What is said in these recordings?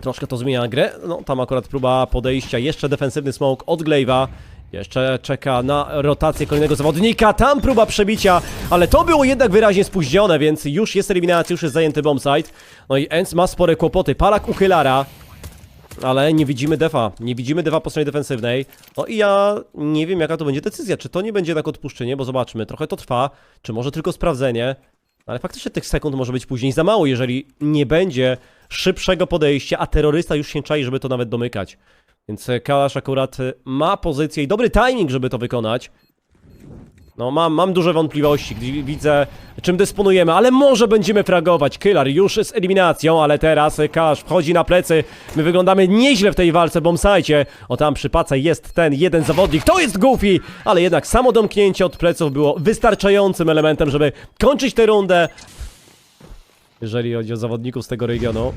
Troszkę to zmienia grę. No, tam akurat próba podejścia. Jeszcze defensywny smoke od Glaive'a. Jeszcze czeka na rotację kolejnego zawodnika. Tam próba przebicia, ale to było jednak wyraźnie spóźnione, więc już jest eliminacja, już jest zajęty bombsite. No i Ents ma spore kłopoty. Palak u Hylara. Ale nie widzimy defa, nie widzimy defa po stronie defensywnej. No i ja nie wiem jaka to będzie decyzja, czy to nie będzie jednak odpuszczenie, bo zobaczmy, trochę to trwa, czy może tylko sprawdzenie. Ale faktycznie tych sekund może być później za mało, jeżeli nie będzie szybszego podejścia, a terrorysta już się czai, żeby to nawet domykać. Więc Kalasz akurat ma pozycję i dobry timing, żeby to wykonać. No, mam, mam duże wątpliwości, gdy widzę, czym dysponujemy, ale może będziemy fragować. Kylar już z eliminacją, ale teraz Kalasz wchodzi na plecy. My wyglądamy nieźle w tej walce, bombsajcie. O, tam przy pace jest ten jeden zawodnik, to jest Goofy! Ale jednak samo domknięcie od pleców było wystarczającym elementem, żeby kończyć tę rundę. Jeżeli chodzi o zawodników z tego regionu.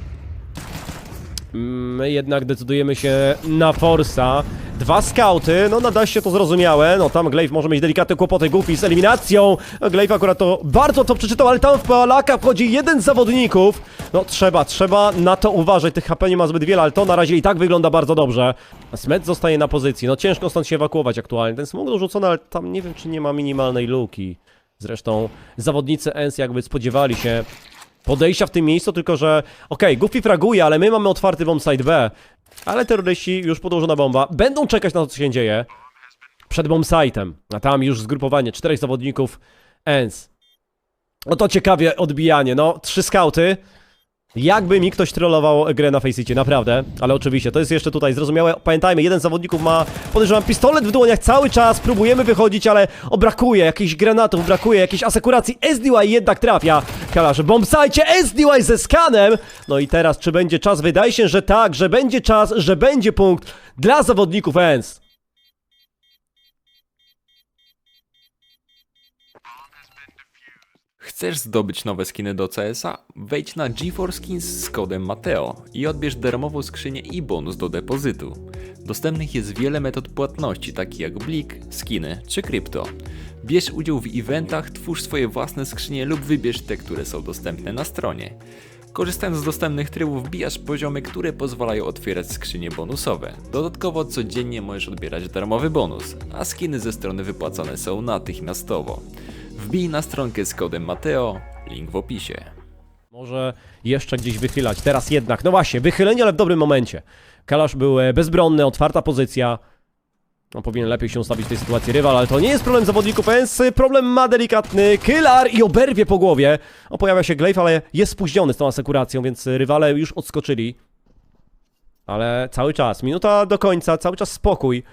My jednak decydujemy się na Forsa. Dwa skauty, no nada się to zrozumiałe. No tam Glaive może mieć delikatne kłopoty. Goofy z eliminacją. Glaive akurat to bardzo to przeczytał, ale tam w Palaka wchodzi jeden z zawodników. No trzeba, trzeba na to uważać. Tych HP nie ma zbyt wiele, ale to na razie i tak wygląda bardzo dobrze. Smet zostaje na pozycji. No ciężko stąd się ewakuować aktualnie. Ten smog dorzucony, ale tam nie wiem, czy nie ma minimalnej luki. Zresztą zawodnicy ENS jakby spodziewali się podejścia w tym miejscu, tylko że okej, Goofy fraguje, ale my mamy otwarty bombsite B, ale terroryści już podłożona bomba, będą czekać na to, co się dzieje. Przed bombsite'em, a tam już zgrupowanie czterech zawodników. ENS. No to ciekawie odbijanie, no, trzy skauty, jakby mi ktoś trollował grę na Faceicie, naprawdę, ale oczywiście, to jest jeszcze tutaj zrozumiałe, pamiętajmy, jeden z zawodników ma, podejrzewam, pistolet w dłoniach cały czas, próbujemy wychodzić, ale o, brakuje jakichś granatów, brakuje jakiejś asekuracji, SDY jednak trafia, Kalasz, bombsajcie, SDY ze skanem, no i teraz, czy będzie czas, wydaje się, że tak, że będzie czas, że będzie punkt dla zawodników ENS. Chcesz zdobyć nowe skiny do CS-a? Wejdź na GeForce Skins z kodem Mateo i odbierz darmową skrzynię i bonus do depozytu. Dostępnych jest wiele metod płatności, takich jak Blik, skiny czy krypto. Bierz udział w eventach, twórz swoje własne skrzynie lub wybierz te, które są dostępne na stronie. Korzystając z dostępnych trybów wbijasz poziomy, które pozwalają otwierać skrzynie bonusowe. Dodatkowo codziennie możesz odbierać darmowy bonus, a skiny ze strony wypłacane są natychmiastowo. Wbij na stronkę z kodem Mateo, link w opisie. Może jeszcze gdzieś wychylać. Teraz jednak, no właśnie, wychylenie, ale w dobrym momencie. Kalasz był e, bezbronny, otwarta pozycja. No, powinien lepiej się ustawić w tej sytuacji rywal, ale to nie jest problem zawodników ENS. Problem ma delikatny Kylar i oberwie po głowie. O, pojawia się Glaive, ale jest spóźniony z tą asekuracją, więc rywale już odskoczyli. Ale cały czas, minuta do końca, cały czas spokój.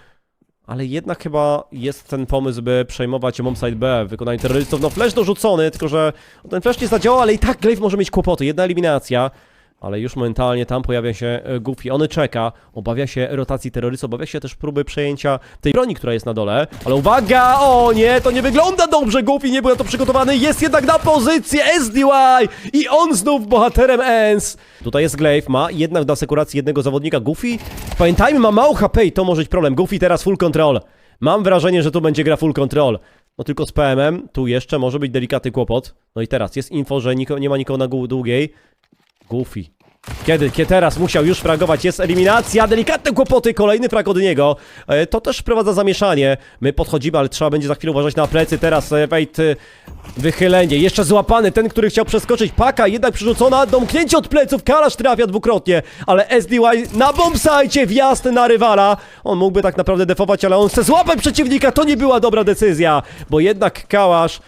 Ale jednak chyba jest ten pomysł, by przejmować bombsite B w wykonaniu terrorystów. No flash dorzucony, tylko że ten flash nie zadziałał, ale i tak Glaive może mieć kłopoty. Jedna eliminacja. Ale już momentalnie tam pojawia się e, Goofy. On czeka, obawia się rotacji terrorystów, obawia się też próby przejęcia tej broni, która jest na dole. Ale uwaga! O nie, to nie wygląda dobrze! Goofy nie był na to przygotowany, jest jednak na pozycję SDY! I on znów bohaterem ENS! Tutaj jest Glaive, ma jednak do asekuracji jednego zawodnika. Goofy, pamiętajmy, ma mało HP i to może być problem. Goofy teraz full control. Mam wrażenie, że tu będzie gra full control. No tylko z PM-em, tu jeszcze może być delikatny kłopot. No i teraz jest info, że niko, nie ma nikogo na długiej. Goofy. Kiedy? Kiedy teraz musiał już fragować? Jest eliminacja, delikatne kłopoty, kolejny frag od niego. E, to też wprowadza zamieszanie. My podchodzimy, ale trzeba będzie za chwilę uważać na plecy. Teraz e, Wejt e, wychylenie. Jeszcze złapany ten, który chciał przeskoczyć. Paka jednak przerzucona, domknięcie od pleców. Kalasz trafia dwukrotnie, ale SDY na bombsajcie, wjazd na rywala. On mógłby tak naprawdę defować, ale on chce złapać przeciwnika. To nie była dobra decyzja, bo jednak Kałasz...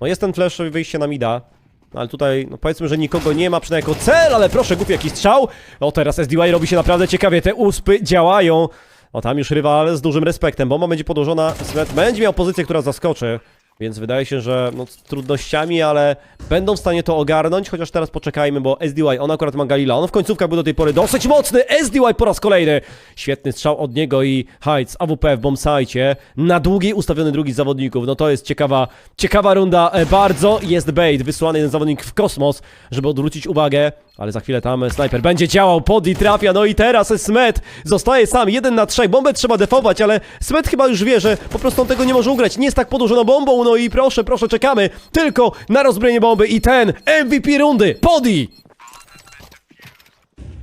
No jest ten flash wyjście na mida. No ale tutaj, no powiedzmy, że nikogo nie ma przynajmniej jako cel, ale proszę, głupi jakiś strzał. O, teraz SDY robi się naprawdę ciekawie, te uspy działają. O, tam już rywal z dużym respektem, bomba będzie podłożona, Smet będzie miał pozycję, która zaskoczy. Więc wydaje się, że no, z trudnościami, ale będą w stanie to ogarnąć, chociaż teraz poczekajmy, bo SDY, on akurat ma Galila, on w końcówkach był do tej pory dosyć mocny, SDY po raz kolejny, świetny strzał od niego i Heights, AWP w bombsite, na długiej ustawiony drugi z zawodników, no to jest ciekawa, ciekawa runda, e, bardzo jest bait, wysłany jeden zawodnik w kosmos, żeby odwrócić uwagę, ale za chwilę tam snajper będzie działał, Podi trafia, no i teraz Smet zostaje sam, jeden na trzech, bombę trzeba defować, ale Smet chyba już wie, że po prostu on tego nie może ugrać, nie jest tak podłużoną bombą, no i proszę, proszę, czekamy tylko na rozbrojenie bomby i ten MVP rundy, Podi!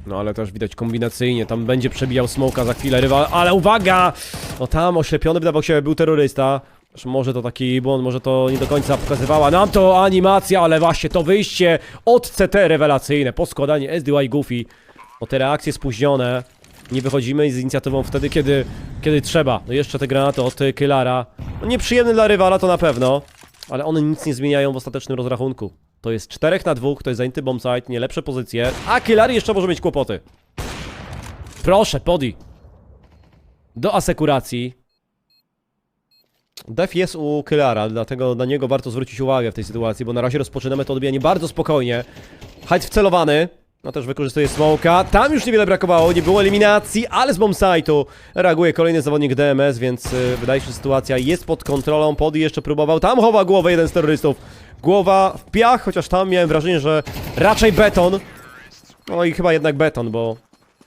No ale też widać kombinacyjnie, tam będzie przebijał smoka za chwilę rywal, ale uwaga! No tam oślepiony wydawał się był terrorysta. Może to taki błąd, może to nie do końca pokazywała nam to animacja, ale właśnie to wyjście od CT rewelacyjne, poskładanie SDY Goofy. O te reakcje spóźnione. Nie wychodzimy z inicjatywą wtedy, kiedy, kiedy trzeba. No jeszcze te granaty od Kylara. No nieprzyjemne dla rywala to na pewno, ale one nic nie zmieniają w ostatecznym rozrachunku. To jest 4 na 2, to jest zajęty bombsite, nie lepsze pozycje, a Kylar jeszcze może mieć kłopoty. Proszę, podi. Do asekuracji. Def jest u Kylara, dlatego na niego warto zwrócić uwagę w tej sytuacji, bo na razie rozpoczynamy to odbijanie bardzo spokojnie. Hyde wcelowany. No też wykorzystuje smoka. Tam już niewiele brakowało, nie było eliminacji, ale z bombsite'u reaguje kolejny zawodnik DMS, więc y, wydaje się, że sytuacja jest pod kontrolą. Podi jeszcze próbował, tam chowa głowę jeden z terrorystów. Głowa w piach, chociaż tam miałem wrażenie, że raczej beton. No i chyba jednak beton, bo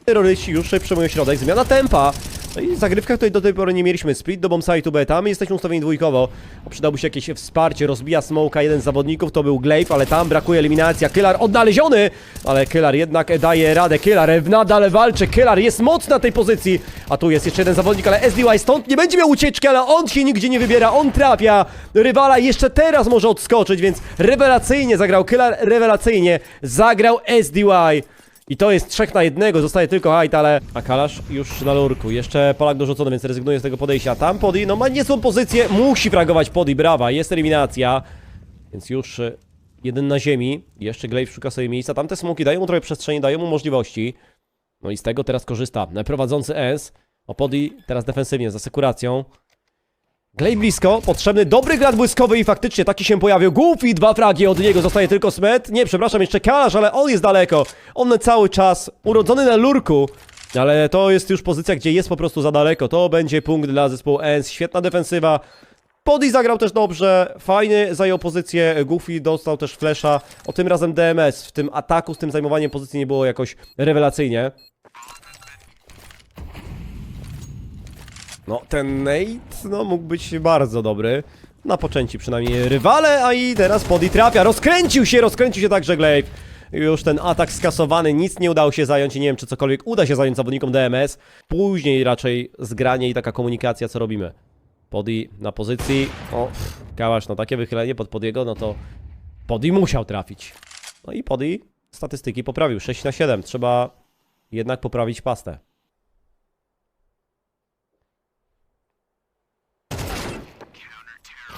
terroryści już przejmują środek, zmiana tempa. No i w zagrywkach tutaj do tej pory nie mieliśmy split do bombsite'u beta, my jesteśmy ustawieni dwójkowo. Przydałby się jakieś wsparcie, rozbija smoka jeden z zawodników, to był Glaive, ale tam brakuje eliminacja. Kylar odnaleziony, ale Kylar jednak daje radę. Kylar nadal walczy, Kylar jest mocny na tej pozycji. A tu jest jeszcze jeden zawodnik, ale SDY stąd nie będzie miał ucieczki, ale on się nigdzie nie wybiera, on trafia. Rywala jeszcze teraz może odskoczyć, więc rewelacyjnie zagrał Kylar, rewelacyjnie zagrał SDY. I to jest trzech na jednego, zostaje tylko Hyde, ale... A Kalasz już na lurku, jeszcze Polak dorzucony, więc rezygnuje z tego podejścia. Tam Podi, no ma niezłą pozycję, musi fragować Podi, brawa, jest eliminacja. Więc już e, jeden na ziemi, jeszcze Glaive szuka sobie miejsca, tamte smoki dają mu trochę przestrzeni, dają mu możliwości. No i z tego teraz korzysta prowadzący S. O Podi teraz defensywnie, z asekuracją. Glej blisko, potrzebny dobry grad błyskowy i faktycznie taki się pojawił. Goofy, dwa fragi, od niego zostaje tylko Smet. Nie, przepraszam, jeszcze Kalasz, ale on jest daleko. On cały czas urodzony na lurku. Ale to jest już pozycja, gdzie jest po prostu za daleko. To będzie punkt dla zespołu ENS. Świetna defensywa. Podi zagrał też dobrze, fajny zajął pozycję, Goofy dostał też flesza, o tym razem DMS, w tym ataku z tym zajmowaniem pozycji nie było jakoś rewelacyjnie. No, ten Nate, no, mógł być bardzo dobry. Na poczęci przynajmniej rywale, a i teraz Podi trafia. Rozkręcił się, rozkręcił się także Glaive. Już ten atak skasowany, nic nie udało się zająć i nie wiem, czy cokolwiek uda się zająć zawodnikom DMS. Później raczej zgranie i taka komunikacja, co robimy. Podi na pozycji. O, kałasz, no takie wychylenie pod Podiego, no to Podi musiał trafić. No i Podi statystyki poprawił, 6 na 7. Trzeba jednak poprawić pastę.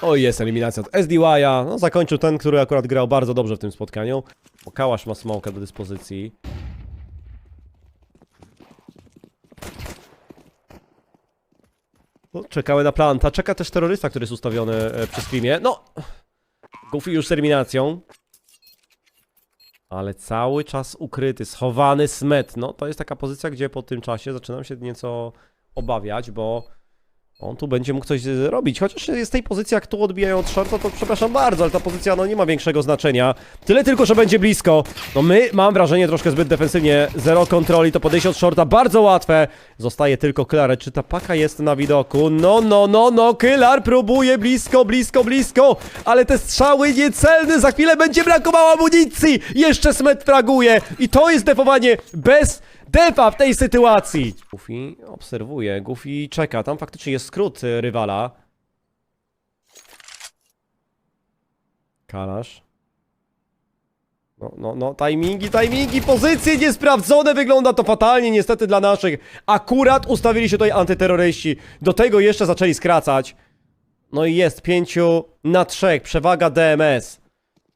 O, jest eliminacja od SDY'a. No, zakończył ten, który akurat grał bardzo dobrze w tym spotkaniu. Bo Kałasz ma smoka do dyspozycji. No, czekały na planta. Czeka też terrorysta, który jest ustawiony e, przy streamie. No! Goofy już z eliminacją. Ale cały czas ukryty, schowany smet. No, to jest taka pozycja, gdzie po tym czasie zaczynam się nieco obawiać, bo on tu będzie mógł coś zrobić, chociaż jest tej pozycji, jak tu odbijają od shorta, to przepraszam bardzo, ale ta pozycja no nie ma większego znaczenia. Tyle tylko, że będzie blisko. No my, mam wrażenie, troszkę zbyt defensywnie, zero kontroli, to podejście od shorta bardzo łatwe. Zostaje tylko Kylar, czy ta paka jest na widoku? No, no, no, no, Kylar próbuje blisko, blisko, blisko, ale te strzały niecelne, za chwilę będzie brakowało amunicji. Jeszcze Smet fraguje i to jest defowanie bez defa w tej sytuacji. Goofy obserwuje, Goofy czeka, tam faktycznie jest skrót y, rywala. Kalasz. No, no, no, timingi, timingi, pozycje niesprawdzone, wygląda to fatalnie niestety dla naszych. Akurat ustawili się tutaj antyterroryści, do tego jeszcze zaczęli skracać. No i jest pięciu na trzech, przewaga DMS.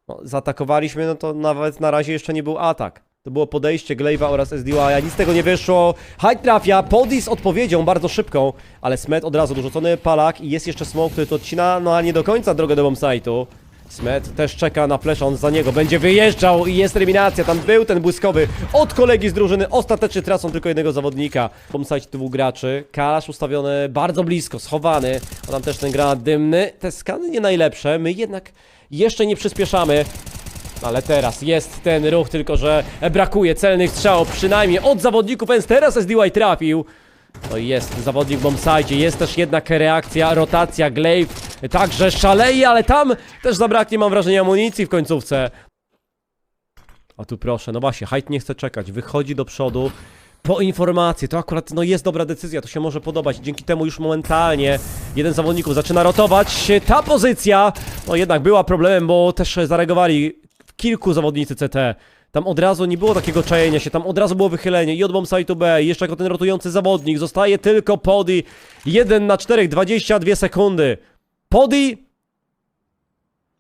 No, zaatakowaliśmy, no to nawet na razie jeszcze nie był atak. To było podejście Glaive'a oraz SDY'a, nic z tego nie wyszło. Hyde trafia, Podi z odpowiedzią bardzo szybką, ale Smet od razu dorzucony palak i jest jeszcze smoke, który to odcina, no ale nie do końca drogę do bombsite'u. Smet też czeka na flash, on za niego będzie wyjeżdżał i jest eliminacja, tam był ten błyskowy od kolegi z drużyny, ostatecznie tracą tylko jednego zawodnika. Bombsite dwóch graczy, Kalasz ustawiony bardzo blisko, schowany, a tam też ten granat dymny. Te skany nie najlepsze, my jednak jeszcze nie przyspieszamy. Ale teraz jest ten ruch, tylko że brakuje celnych strzałów, przynajmniej od zawodników, więc teraz SDY trafił. No jest zawodnik w jest też jednak reakcja, rotacja, Glaive także szaleje, ale tam też zabraknie, mam wrażenie, amunicji w końcówce. A tu proszę, no właśnie, Hyde nie chce czekać, wychodzi do przodu po informację. To akurat no, jest dobra decyzja, to się może podobać. Dzięki temu już momentalnie jeden z zawodników zaczyna rotować. Ta pozycja, no jednak była problemem, bo też zareagowali kilku zawodnicy CT. Tam od razu nie było takiego czajenia się, tam od razu było wychylenie i od bombsite'u B, jeszcze jako ten rotujący zawodnik. Zostaje tylko Podi. 1 na 4, 22 sekundy. Podi...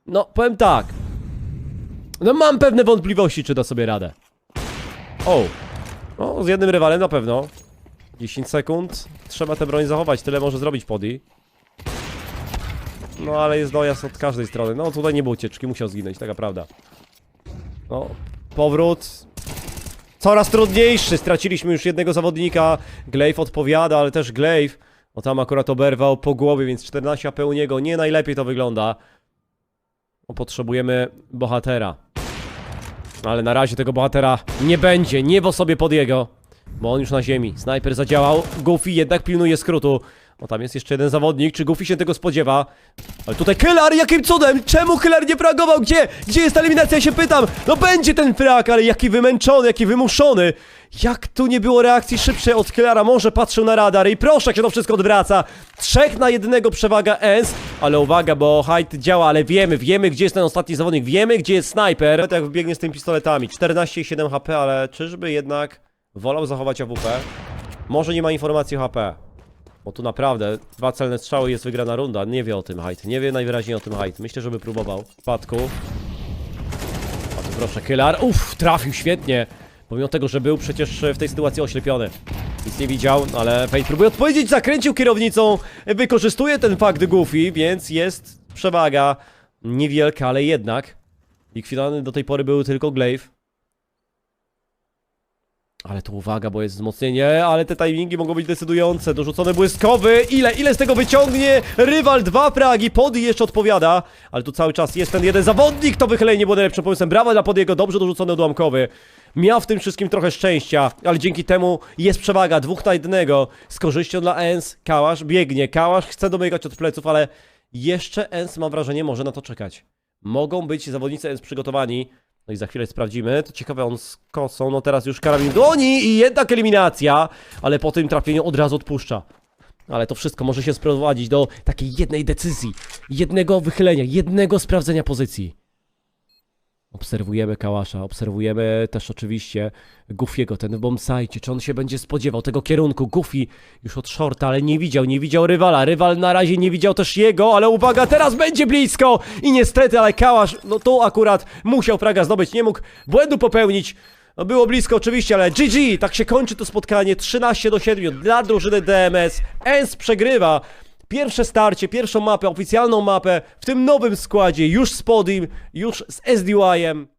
No, powiem tak. No mam pewne wątpliwości, czy da sobie radę. O. No, z jednym rywalem na pewno. 10 sekund. Trzeba tę broń zachować, tyle może zrobić Podi. No, ale jest dojazd od każdej strony. No, tutaj nie było ucieczki, musiał zginąć, taka prawda. No, powrót. Coraz trudniejszy. Straciliśmy już jednego zawodnika. Glaive odpowiada, ale też Glaive. O tam akurat oberwał po głowie, więc 14 AP u niego. Nie najlepiej to wygląda. No, potrzebujemy bohatera. Ale na razie tego bohatera nie będzie. Niebo sobie pod jego. Bo on już na ziemi. Snajper zadziałał. Goofy jednak pilnuje skrótu. O, tam jest jeszcze jeden zawodnik. Czy Goofy się tego spodziewa? Ale tutaj Kylar, jakim cudem? Czemu Kylar nie fragował? Gdzie? Gdzie jest eliminacja? Ja się pytam. No będzie ten frag, ale jaki wymęczony, jaki wymuszony. Jak tu nie było reakcji szybszej od Kylara? Może patrzył na radar i proszę, jak się to wszystko odwraca. Trzech na jednego przewaga Ens. Ale uwaga, bo Hyde działa, ale wiemy, wiemy gdzie jest ten ostatni zawodnik. Wiemy gdzie jest snajper. Tak jak wbiegnie z tymi pistoletami. 14,7 HP, ale czyżby jednak wolał zachować AWP? Może nie ma informacji o HP. Bo tu naprawdę dwa celne strzały jest wygrana runda. Nie wie o tym Hyde. Nie wie najwyraźniej o tym Hyde. Myślę, żeby próbował. W spadku. A tu proszę, Kylar. Uff, trafił świetnie. Pomimo tego, że był przecież w tej sytuacji oślepiony. Nic nie widział, ale Fate próbuje odpowiedzieć, zakręcił kierownicą. Wykorzystuje ten fakt Goofy, więc jest przewaga. Niewielka, ale jednak. Likwidowany do tej pory był tylko Glaive. Ale tu uwaga, bo jest wzmocnienie, ale te timingi mogą być decydujące. Dorzucony błyskowy. Ile, ile z tego wyciągnie? Rywal dwa fragi, Pody jeszcze odpowiada. Ale tu cały czas jest ten jeden zawodnik. To wychylenie było najlepszym pomysłem. Brawa dla Podiego, dobrze dorzucony odłamkowy. Miał w tym wszystkim trochę szczęścia, ale dzięki temu jest przewaga dwóch na jednego. Z korzyścią dla Ens. Kałasz biegnie. Kałasz chce dobiegać od pleców, ale jeszcze Ens, mam wrażenie, może na to czekać. Mogą być zawodnicy Ens przygotowani. No i za chwilę sprawdzimy. To ciekawe, on z kosą. No teraz już karabin dłoni i jednak eliminacja. Ale po tym trafieniu od razu odpuszcza. Ale to wszystko może się sprowadzić do takiej jednej decyzji. Jednego wychylenia, jednego sprawdzenia pozycji. Obserwujemy Kałasza, obserwujemy też oczywiście Goofiego, ten w bombsite, czy on się będzie spodziewał tego kierunku. Goofy już od shorta, ale nie widział, nie widział rywala. Rywal na razie nie widział też jego, ale uwaga, teraz będzie blisko! I niestety, ale Kałasz, no tu akurat musiał fraga zdobyć, nie mógł błędu popełnić. No było blisko oczywiście, ale GG! Tak się kończy to spotkanie, 13 do 7 dla drużyny DMS. Ens przegrywa. Pierwsze starcie, pierwszą mapę, oficjalną mapę w tym nowym składzie, już z Podim, już z SDY-em.